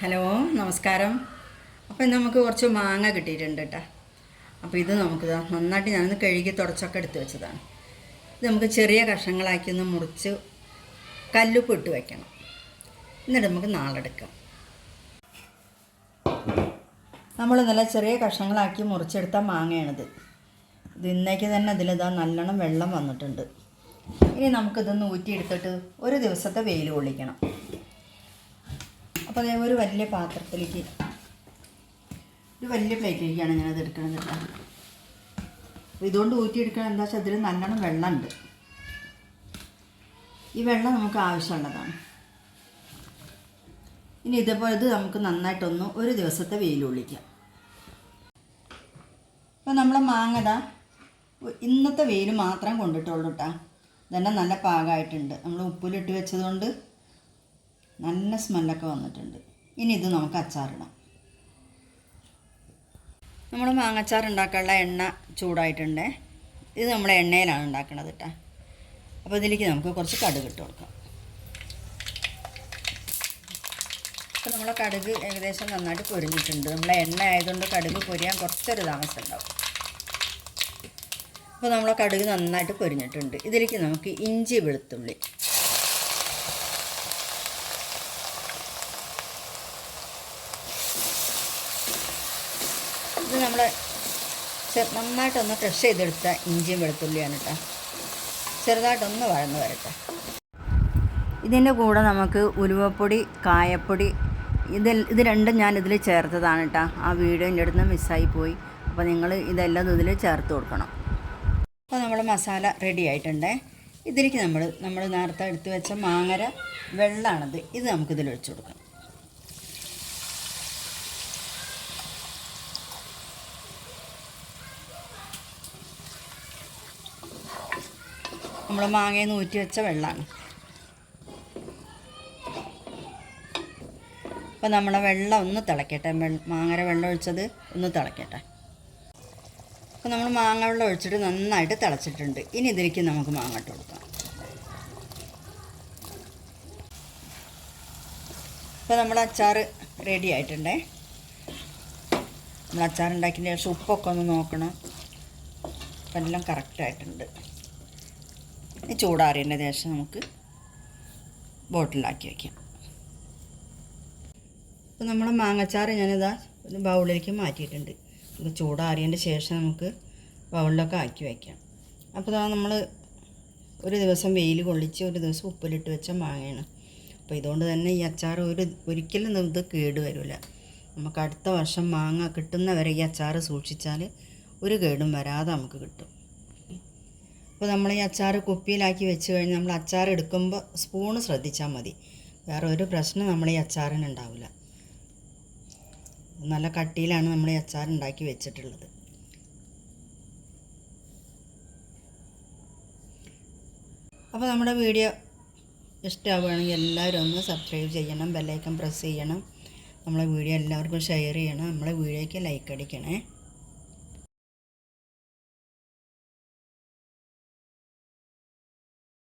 Hello നമസ്കാരം. അപ്പോൾ നമുക്ക് കുറച്ച് മാങ്ങ കിട്ടിയിട്ടുണ്ട് കേട്ടോ അപ്പോൾ ഇത് നമുക്ക് നന്നായിട്ട് ഞാനൊന്ന് കഴുകി തുടച്ചൊക്കെ എടുത്ത് വെച്ചതാണ്. ഇത് നമുക്ക് ചെറിയ കഷ്ണങ്ങളാക്കി ഒന്ന് മുറിച്ച് കല്ലുപ്പ് ഇട്ട് വെക്കണം. എന്നിട്ട് നമുക്ക് നാളെ എടുക്കാം നമ്മൾ നല്ല ചെറിയ കഷ്ണങ്ങളാക്കി മുറിച്ചെടുത്ത മാങ്ങയാണിത്. ഇത് ഇന്നേക്ക് തന്നെ ഇതിലിതാ നല്ലോണം വെള്ളം വന്നിട്ടുണ്ട്. ഇനി നമുക്കിതൊന്ന് ഊറ്റിയെടുത്തിട്ട് ഒരു ദിവസത്തെ വെയിൽ കൊള്ളിക്കണം. അപ്പോൾ അതേ ഒരു വലിയ പാത്രത്തിലേക്ക്. ഒരു വലിയ പ്ലേറ്റിലേക്കാണ് ഞാനത് എടുക്കുന്നത് അപ്പോൾ ഇതുകൊണ്ട് ഊറ്റിയെടുക്കണം എന്താ വെച്ചാൽ ഇതിൽ നല്ലോണം വെള്ളമുണ്ട്. ഈ വെള്ളം നമുക്ക് ആവശ്യമുള്ളതാണ്. ഇനി ഇതേപോലെ ഇത് നമുക്ക് നന്നായിട്ടൊന്ന് ഒരു ദിവസത്തെ വെയിൽ ഒളിക്കാം അപ്പോൾ നമ്മൾ മാങ്ങത ഇന്നത്തെ വെയിൽ മാത്രം കൊണ്ടിട്ടുള്ളൂ കേട്ടോ. ഇതന്നെ നല്ല പാകമായിട്ടുണ്ട് നമ്മൾ ഉപ്പിലിട്ട് വെച്ചതുകൊണ്ട് നല്ല സ്മെല്ലൊക്കെ വന്നിട്ടുണ്ട്. ഇനി ഇത് നമുക്ക് അച്ചാറിടാം. നമ്മൾ മാങ്ങച്ചാർ ഉണ്ടാക്കാനുള്ള എണ്ണ ചൂടായിട്ടുണ്ട്. ഇത് നമ്മൾ എണ്ണയിലാണ് ഉണ്ടാക്കുന്നത് കേട്ടോ അപ്പോൾ ഇതിലേക്ക് നമുക്ക് കുറച്ച് കടുക് ഇട്ട് കൊടുക്കാം. അപ്പോൾ നമ്മളെ കടുക് ഏകദേശം നന്നായിട്ട് പൊരിഞ്ഞിട്ടുണ്ട്. നമ്മളെ എണ്ണ ആയതുകൊണ്ട് കടുക് പൊരിയാൻ കുറച്ചൊരു താമസം ഉണ്ടാവും. അപ്പോൾ നമ്മളെ കടുക് നന്നായിട്ട് പൊരിഞ്ഞിട്ടുണ്ട്. ഇതിലേക്ക് നമുക്ക് ഇഞ്ചി വെളുത്തുള്ളി നമ്മൾ നന്നായിട്ടൊന്ന് ക്രഷ് ചെയ്തെടുത്ത ഇഞ്ചിയും വെളുത്തുള്ളിയാണ് കേട്ടോ ചെറുതായിട്ടൊന്ന് വഴന്ന് വരട്ടെ. ഇതിന്റെ കൂടെ നമുക്ക് ഉലുവപ്പൊടി കായപ്പൊടി ഇത് ഇത് രണ്ടും ഞാൻ ഇതിൽ ചേർത്തതാണ് കേട്ടോ ആ വീഡിയോ എന്റെ അടുത്ത് മിസ്സായി പോയി. അപ്പോൾ നിങ്ങൾ ഇതെല്ലാം ഇതിൽ ചേർത്ത് കൊടുക്കണം. അപ്പോൾ നമ്മൾ മസാല റെഡി ആയിട്ടുണ്ട്. ഇതിലേക്ക് നമ്മൾ നമ്മൾ നേരത്തെ എടുത്തു വെച്ച മാങ്ങര വെള്ളമാണത് ഇത് നമുക്കിതിൽ ഒഴിച്ചു കൊടുക്കാം. നമ്മൾ മാങ്ങയിൽ നിന്ന് ഊറ്റി വെച്ച വെള്ളമാണ് അപ്പോൾ നമ്മളെ വെള്ളം ഒന്ന് തിളക്കട്ടെ. മാങ്ങര വെള്ളം ഒഴിച്ചത് ഒന്ന് തിളക്കട്ടെ. അപ്പോൾ നമ്മൾ മാങ്ങ വെള്ളം ഒഴിച്ചിട്ട് നന്നായിട്ട് തിളച്ചിട്ടുണ്ട്. ഇനി ഇതിലേക്ക് നമുക്ക് മാങ്ങ ഇട്ട് കൊടുക്കാം. അപ്പോൾ നമ്മൾ അച്ചാർ റെഡി ആയിട്ടുണ്ടേ. നമ്മൾ അച്ചാർ ഉണ്ടാക്കിയതിന് ശേഷം ഉപ്പൊക്കെ ഒന്ന് നോക്കണം. അപ്പം എല്ലാം കറക്റ്റായിട്ടുണ്ട് ചൂടാറിയതിന്റെ ശേഷം നമുക്ക് ബോട്ടിലാക്കി വയ്ക്കാം അപ്പോൾ നമ്മൾ മാങ്ങച്ചാറ് ഞാനിതാ ഒരു ബൗളിലേക്ക് മാറ്റിയിട്ടുണ്ട്. നമുക്ക് ചൂടാറിയതിന്റെ ശേഷം നമുക്ക് ബൗളിലൊക്കെ ആക്കി വയ്ക്കാം അപ്പോൾ നമ്മൾ ഒരു ദിവസം വെയിൽ കൊള്ളിച്ച് ഒരു ദിവസം ഉപ്പിലിട്ട് വെച്ച മാങ്ങയാണ്. അപ്പോൾ ഇതുകൊണ്ട് തന്നെ ഈ അച്ചാർ ഒരു ഒരിക്കലും ഇത് കേട് വരില്ല നമുക്ക് അടുത്ത വർഷം മാങ്ങ കിട്ടുന്നവരെ ഈ അച്ചാർ സൂക്ഷിച്ചാൽ ഒരു കേടും വരാതെ നമുക്ക് കിട്ടും. അപ്പോൾ നമ്മൾ ഈ അച്ചാർ കുപ്പിയിലാക്കി വെച്ച് കഴിഞ്ഞ് നമ്മൾ അച്ചാർ എടുക്കുമ്പോൾ സ്പൂണ് ശ്രദ്ധിച്ചാൽ മതി. വേറെ ഒരു പ്രശ്നം നമ്മൾ ഈ അച്ചാറിന് ഉണ്ടാവില്ല. നല്ല കട്ടിയിലാണ് നമ്മൾ ഈ അച്ചാർ ഉണ്ടാക്കി വെച്ചിട്ടുള്ളത്. അപ്പോൾ നമ്മുടെ വീഡിയോ ഇഷ്ടമാവുകയാണെങ്കിൽ എല്ലാവരും ഒന്ന് സബ്സ്ക്രൈബ് ചെയ്യണം ബെല്ലൈക്കൺ പ്രസ് ചെയ്യണം. നമ്മളെ വീഡിയോ എല്ലാവർക്കും ഷെയർ ചെയ്യണം. നമ്മളെ വീഡിയോയ്ക്ക് ലൈക്ക് അടിക്കണേ.